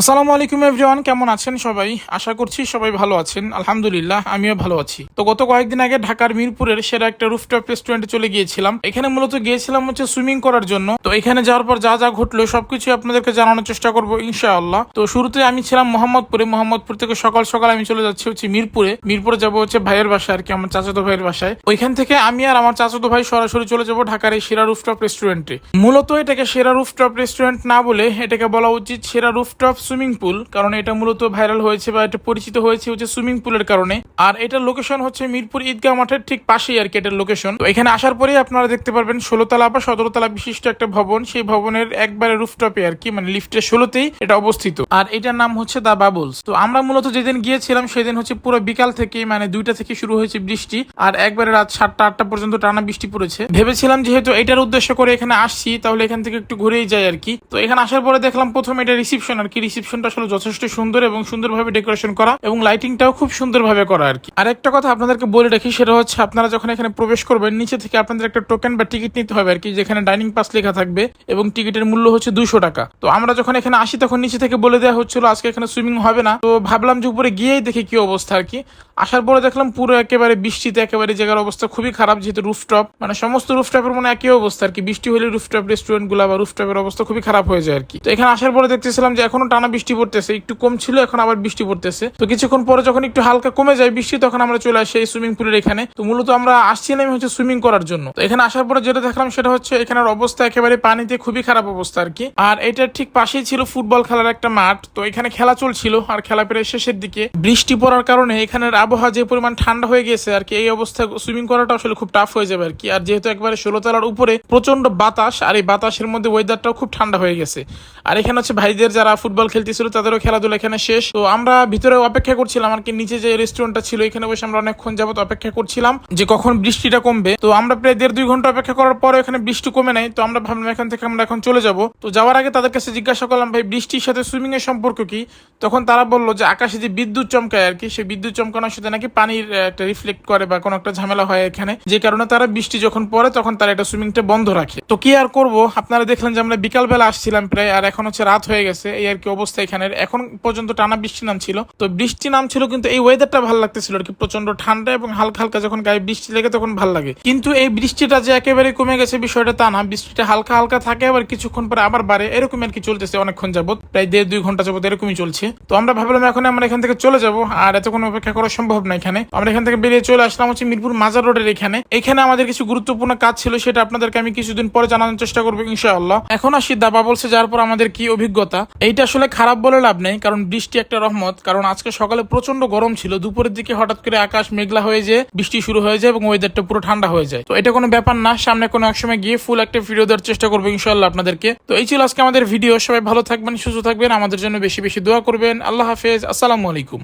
আসসালামু আলাইকুম এভরিওয়ান কেমন আছেন সবাই? আশা করছি সবাই ভালো আছেন। আলহামদুলিল্লাহ, আমিও ভালো আছি। তো গত কয়েকদিন আগে ঢাকার মিরপুরের সেরা একটা রুফটপ রেস্টুরেন্টে চলে গিয়েছিলাম। এখানে মূলত গিয়েছিলাম হচ্ছে সুইমিং করার জন্য। তো এখানে যাওয়ার পর যা যা ঘটলো সবকিছু আপনাদেরকে জানানোর চেষ্টা করব, ইনশাআল্লাহ। তো শুরুতে আমি ছিলাম মোহাম্মদপুরে। মোহাম্মদপুর থেকে সকাল সকাল আমি চলে যাচ্ছি হচ্ছে মিরপুরে। মিরপুরে যাব হচ্ছে ভাইয়ের বাসায় আর কি, আমার চাচাতো ভাইয়ের বাসায়। ওইখান থেকে আমি আর আমার চাচাতো ভাই সরাসরি চলে যাব ঢাকার এই সেরা রুফটপ রেস্টুরেন্টে মূলত এটাকে সেরা রুফটপ রেস্টুরেন্ট না বলে এটাকে বলা উচিত সেরা রুফটপ সুইমিং পুল, কারণ এটা মূলত ভাইরাল হয়েছে বা এটা পরিচিত হয়েছে হচ্ছে সুইমিং পুলের কারণে। আর এটার লোকেশন হচ্ছে মিরপুর ঈদগাহ মাঠের ঠিক পাশেই আর কি এটার লোকেশন তো এখানে আসার পরেই আপনারা দেখতে পারবেন ষোলোতলা বা সতেরোতলা বিশিষ্ট একটা ভবন। সেই ভবনের একবারে রুফটপে আর কি মানে লিফটের ষোলোতেই এটা অবস্থিত। আর এটার নাম হচ্ছে দা বাবলস। তো আমরা মূলত যেদিন গিয়েছিলাম সেদিন হচ্ছে পুরো বিকাল থেকে মানে দুইটা থেকে শুরু হয়েছে বৃষ্টি। আর একবারে রাত সাতটা আটটা পর্যন্ত টানা বৃষ্টি পড়েছে। ভেবেছিলাম যেহেতু এটার উদ্দেশ্য করে এখানে আসছি, তাহলে এখান থেকে একটু ঘুরেই যাই আর কি। তো এখানে আসার পরে দেখলাম প্রথম এটা রিসিপশন আর কি রিসিপশনটা আসলে যথেষ্ট সুন্দর এবং সুন্দরভাবে ডেকোরেশন করা এবং লাইটিংটাও খুব সুন্দরভাবে করা আর কি। আর একটা কথা আপনাদেরকে বলে রাখি, সেটা হচ্ছে আপনারা যখন এখানে প্রবেশ করবেন, নিচে থেকে আপনাদের একটা টোকেন বা টিকিট নিতে হবে আর কি, যেখানে ডাইনিং পাস লেখা থাকবে এবং টিকিটের মূল্য হচ্ছে দুশো টাকা। তো আমরা যখন এখানে আসি, তখন নিচে থেকে বলে দেওয়া হচ্ছিল, আজকে এখানে সুইমিং হবে না। তো ভাবলাম যে উপরে গিয়েই দেখি কি অবস্থা আর কি। আসার পরে দেখলাম পুরো একেবারে বৃষ্টিতে, একেবারে জায়গার অবস্থা খুবই খারাপ, যেহেতু রুফটপ মানে সমস্ত রুফটপের মনে একই অবস্থা আর কি। বৃষ্টি হলে রুফটপ রেস্টুরেন্টগুলা বা রুফটপের অবস্থা খুবই খারাপ হয়ে যায় আর কি। তো এখানে আসার পরে দেখতেছিলাম যে এখনও টানা বৃষ্টি পড়তেছে, একটু কম ছিল, এখন আবার বৃষ্টি পড়তেছে। তো কিছুক্ষণ পরে যখন একটু হালকা কমে যায় বৃষ্টি, তখন আমরা চলে আসি এই সুইমিং পুলের এখানে। তো মূলত আমরা আসছিলাম হচ্ছে সুইমিং করার জন্য। তো এখানে আসার পরে যেটা দেখলাম, সেটা হচ্ছে এখানের অবস্থা একেবারে পানিতে খুবই খারাপ অবস্থা আর কি। আর এটার ঠিক পাশেই ছিল ফুটবল খেলার একটা মাঠ। তো এখানে খেলা চলছিল, আর খেলা প্রায় শেষের দিকে। বৃষ্টি পড়ার কারণে এখানের আবহাওয়া যে পরিমাণ ঠান্ডা হয়ে গেছে আর কি, এই অবস্থায় সুইমিং করাটা আসলে খুব টাফ হয়ে যাবে আর কি। আর যেহেতু একবারে ষোলো তলার উপরে প্রচণ্ড বাতাস, আর এই বাতাসের মধ্যে ওয়েদারটাও খুব ঠান্ডা হয়ে গেছে। আর এখানে হচ্ছে ভাইদের যারা ফুটবল খেলতেছিল, তাদেরও খেলাধুলা এখানে শেষ। তো আমরা ভিতরে অপেক্ষা করছিলাম, আর কি নিচে যে রেস্টুরেন্টটা ছিল, এখানে বসে আমরা অনেকক্ষণ যাবত অপেক্ষা করছিলাম যে কখন বৃষ্টিটা কমবে। তো আমরা প্রায় দেড় দুই ঘণ্টা অপেক্ষা করার পরে এখানে বৃষ্টি কমে নাই। তো আমরা ভাবলাম এখান থেকে আমরা এখন চলে যাব। তো যাওয়ার আগে তাদের কাছে জিজ্ঞাসা করলাম, ভাই, বৃষ্টির সাথে সুইমিং এর সম্পর্ক কি? তখন তারা বলল যে, আকাশে যে বিদ্যুৎ চমকায় আর কি, সেই বিদ্যুৎ চমকানোর সাথে নাকি পানির একটা রিফ্লেক্ট করে বা কোনো একটা ঝামেলা হয় এখানে। যে কারণে তারা বৃষ্টি যখন পড়ে, তখন তারা এটা সুইমিংটা বন্ধ রাখে। তো কি আর করব? আপনারা দেখলেন যে আমরা বিকালবেলা আসছিলাম প্রায়, আর এখন হচ্ছে রাত হয়ে গেছে। এই আর কি অবস্থা এখানের এখন পর্যন্ত টানা বৃষ্টি নামছিল। তো বৃষ্টি নামছিল কিন্তু এই ওয়েদারটা ভালো লাগতেছিল আর কি। প্রচণ্ড ঠান্ডা এবং হালকা হালকা যখন গায়ে বৃষ্টি লেগে তখন ভালো লাগে। কিন্তু এই বৃষ্টিটা যে একেবারে কমে গেছে বিষয়টা তা না। বৃষ্টিটা হালকা হালকা থাকে, আবার কিছুক্ষণ পরে আবার বাড়ে। এরকম আর কি চলতেছে অনেকক্ষণ যাবত প্রায় দেড় দুই ঘণ্টা যাবত এরকমই চলছে। তো আমরা ভাবলাম এখন আমরা এখান থেকে চলে যাব। আর এতক্ষণ অপেক্ষা করা সম্ভব না এখানে। আমরা এখান থেকে বেরিয়ে চলে আসলাম হচ্ছে মিরপুর মাজার রোডের এখানে। এখানে আমাদের কিছু গুরুত্বপূর্ণ কাজ ছিল, সেটা আপনাদেরকে আমি কিছুদিন পরে জানানোর চেষ্টা করব, ইনশাআল্লাহ। এখন আসি দাবা বলছে, যার পর আমাদের কি অভিজ্ঞতা। এইটা আসলে খারাপ বলে লাভ নেই, কারণ বৃষ্টি একটা রহমত। কারণ আজকে সকালে প্রচণ্ড গরম ছিল, দুপুরের দিকে হঠাৎ করে আকাশ মেঘলা হয়ে যায় বৃষ্টি শুরু হয়ে যায় এবং ওয়েদারটা পুরো ঠান্ডা হয়ে যায়। তো এটা কোনো ব্যাপার না, সামনে কোনো এক সময় গিয়ে ফুল একটা ভিডিও দেওয়ার চেষ্টা করব ইনশাল্লাহ আপনাদেরকে। তো এই ছিল আজকে আমাদের ভিডিও সবাই ভালো থাকবেন, সুস্থ থাকবেন, আমাদের জন্য বেশি বেশি দোয়া করবেন। আল্লাহ হাফেজ, আসসালামু আলাইকুম।